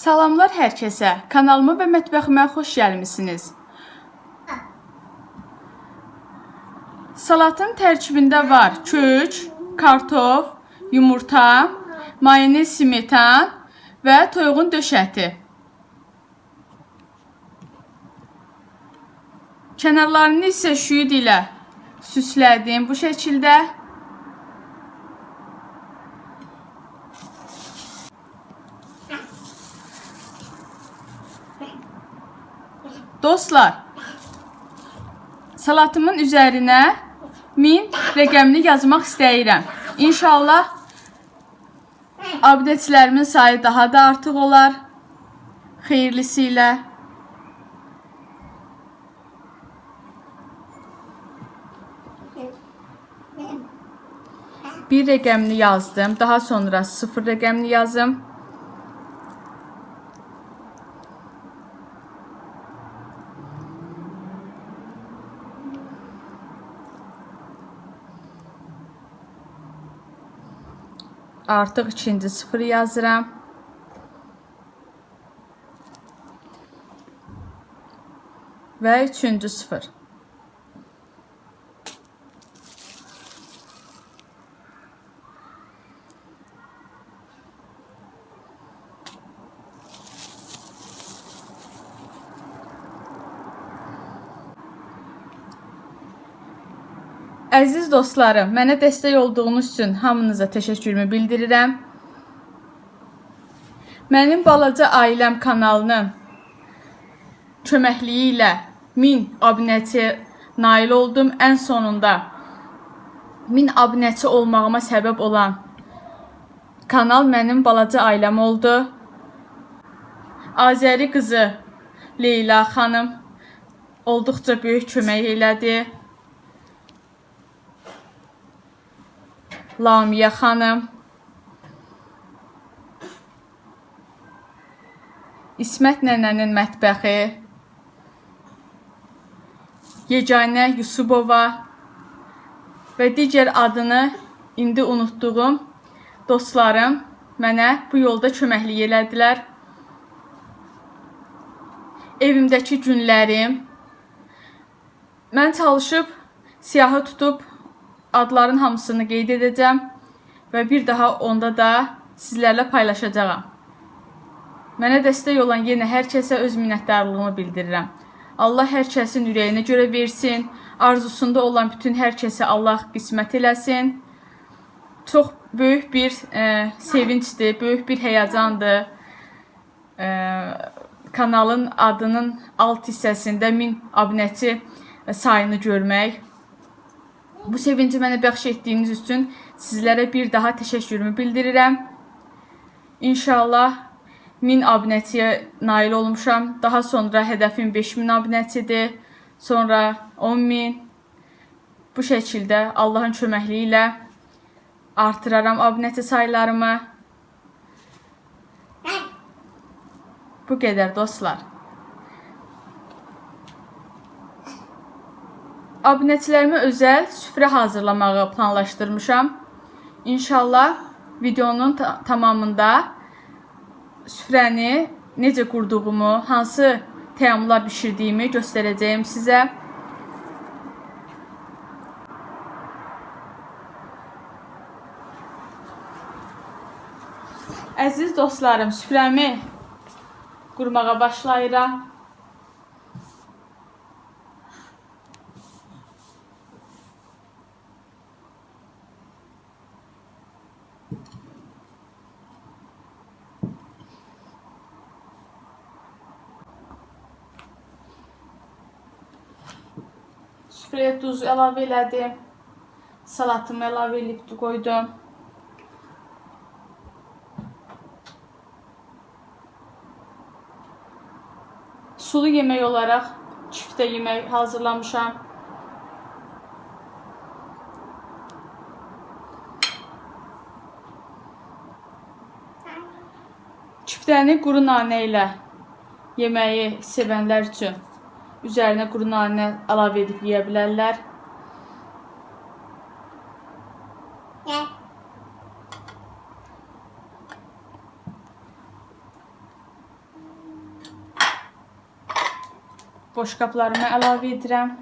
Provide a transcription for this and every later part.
Salamlar hər kəsə. Kanalıma və mətbəximə xoş gəlmisiniz. Salatın tərkibində var kök, kartof, yumurta, mayonez, smetan və toyuğun döşəti. Kənarlarını isə şüyüd ilə süslədim bu şəkildə. Dostlar, salatımın üzərinə 1000 rəqəmini yazmaq istəyirəm. İnşallah abidəçilərimin sayı daha da artıq olar. Xeyirlisi ilə. Bir rəqəmini yazdım. Daha sonra 0 rəqəmini yazım. Artıq ikinci sıfır yazıram. Və üçüncü sıfır. Əziz dostlarım, mənə dəstək olduğunuz üçün hamınıza təşəkkürümü bildirirəm. Mənim balaca ailəm kanalının köməkliyi ilə 1000 abunəçiyə nail oldum. Ən sonunda 1000 abunəçi olmağıma səbəb olan kanal mənim balaca ailəm oldu. Azəri qızı Leyla xanım olduqca böyük kömək elədi. Lamiyə xanım, İsmət nənənin mətbəxi, Yeganə Yusubova. Və digər adını indi unutduğum dostlarım mənə bu yolda köməklik elədilər. Evimdəki günlərim. Mən çalışıb siyahı tutub adların hamısını qeyd edəcəm və bir daha onda da sizlərlə paylaşacağam. Mənə dəstək olan yenə hər kəsə öz minnətdarlığımı bildirirəm. Allah hər kəsin ürəyinə görə versin. Arzusunda olan bütün hər kəsə Allah qismət eləsin. Çox böyük bir e, sevincdir, böyük bir həyəcandır. E, kanalın adının alt hissəsində 1000 abunəçi sayını görmək. Bu sevinci mənə bəxş etdiyiniz üçün sizlərə bir daha təşəkkürümü bildirirəm. İnşallah 1000 abunəçiyə nail olmuşam. Daha sonra hədəfim 5000 abunəçidir. Sonra 10000. Bu şəkildə Allahın köməkliyi ilə artıraram abunəçi saylarımı. Bu qədər dostlar. Abunəçilərimə özəl süfrə hazırlamağı planlaşdırmışam. İnşallah videonun ta tamamında süfrəni necə qurduğumu, hansı təamlar bişirdiyimi göstərəcəyim sizə. Əziz dostlarım, süfrəmi qurmağa başlayıram. Süfrəyə duz əlavə elədim. Salatımı əlavə edib qoydum. Sulu yemək olaraq çiftə yemək hazırlamışam. Çiftəni quru nanə ilə yeməyi sevənlər üçün Üzerine kuru nane ilave edip yiyebilirler. Boş kaplarımı ilave edirəm.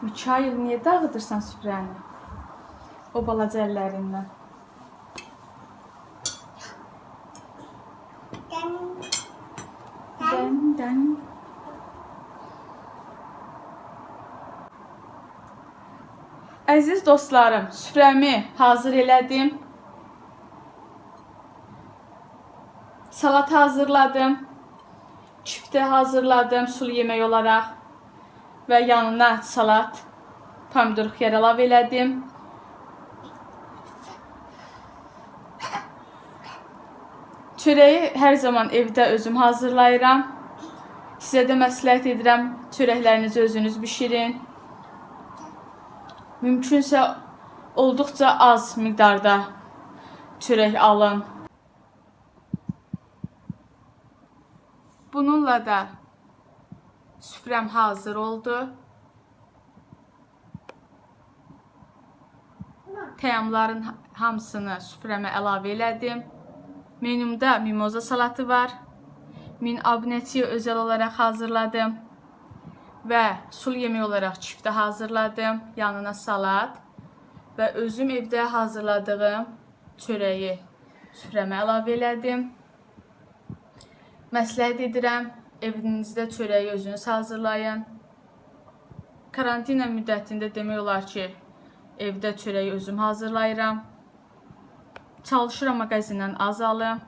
Ну, Чаю не так, это же сам. O balaca əllərindən. Dən, dən. Əziz dostlarım, süfrəmi hazır elədim. Salat hazırladım. Küftə hazırladım sulu yemək olaraq və yanına salat, pomidor xiyar əlavə elədim. Çörəyi hər zaman evdə özüm hazırlayıram. Sizə də məsləhət edirəm, çörəklərinizi özünüz bişirin. Mümkünsə olduqca az miqdarda çörək alın. Bununla da süfrəm hazır oldu. Təyamların hamısını süfrəmə əlavə elədim. Menümdə mimoza salatı var. Min abneti özel olaraq hazırladım. Və sulu yemək olaraq çiftə hazırladım. Yanına salat və özüm evdə hazırladığım çörəyi süfrəmə əlavə elədim. Məsləhət edirəm, evinizdə çörəyi özünüz hazırlayın. Karantina müddətində demək olar ki, evdə çörəyi özüm hazırlayıram. Çalışıram mağazindən az alım.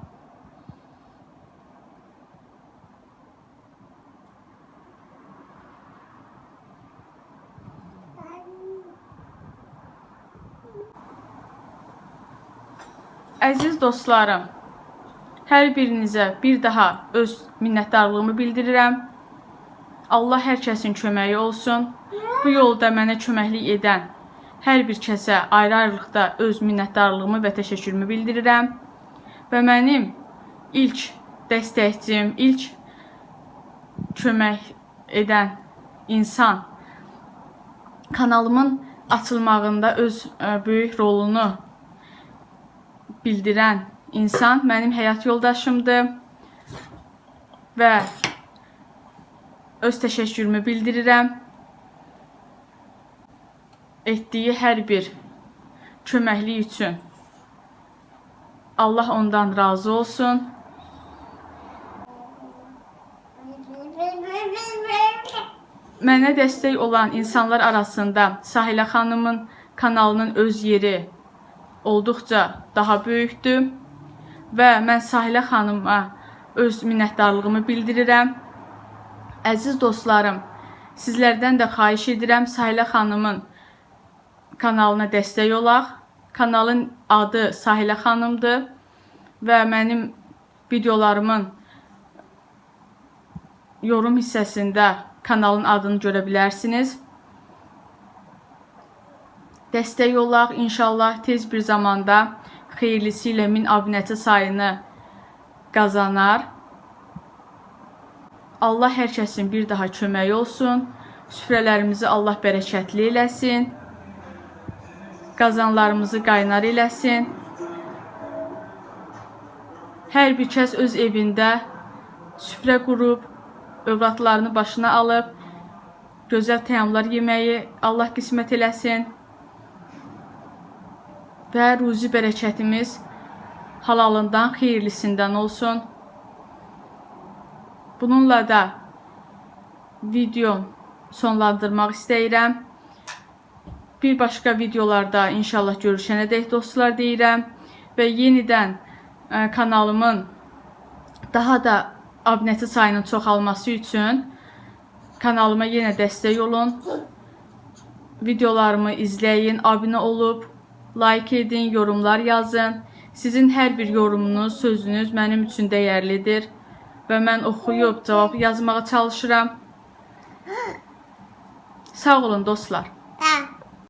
Əziz dostlarım, hər birinizə bir daha öz minnətdarlığımı bildirirəm. Allah hər kəsin olsun. Bu yolda mənə köməklik edən hər bir kəsə ayrı-ayrılıqda öz minnətdarlığımı və təşəkkürümü bildirirəm. Və mənim ilk dəstəkçim, ilk kömək edən insan kanalımın açılmağında öz ə, böyük rolunu bildirən insan mənim həyat yoldaşımdır və öz təşəkkürümü bildirirəm. Etdiyi hər bir köməklik üçün Allah ondan razı olsun. Mənə dəstək olan insanlar arasında Sahilə xanımın kanalının öz yeri olduqca daha böyükdür və mən Sahilə xanıma öz minnətdarlığımı bildirirəm. Əziz dostlarım, sizlərdən də xahiş edirəm Sahilə xanımın kanalına dəstək olaq. Kanalın adı Sahilə xanımdır və mənim videolarımın yorum hissəsində kanalın adını görə bilərsiniz. Dəstək olaq. İnşallah tez bir zamanda xeyirlisi ilə 1000 abunəçi sayını qazanar. Allah hər bir daha köməyi olsun. Süfrələrimizi Allah bərəkətli eləsin. Qazanlarımızı qaynar eləsin. Hər bir kəs öz evində süfrə qurub, övladlarını başına alıb, gözəl təyyamlar yeməyi Allah qismət eləsin. Və ruzi bərəkətimiz halalından, xeyirlisindən olsun. Bununla da video sonlandırmaq istəyirəm. Bir başqa videolarda inşallah görüşənədək dostlar deyirəm və yenidən ə, kanalımın daha da abunəti sayının çoxalması üçün kanalıma yenə dəstək olun. Videolarımı izləyin, abunə olub, like edin, yorumlar yazın. Sizin hər bir yorumunuz, sözünüz mənim üçün dəyərlidir və mən oxuyub cavab yazmağa çalışıram. Sağ olun dostlar.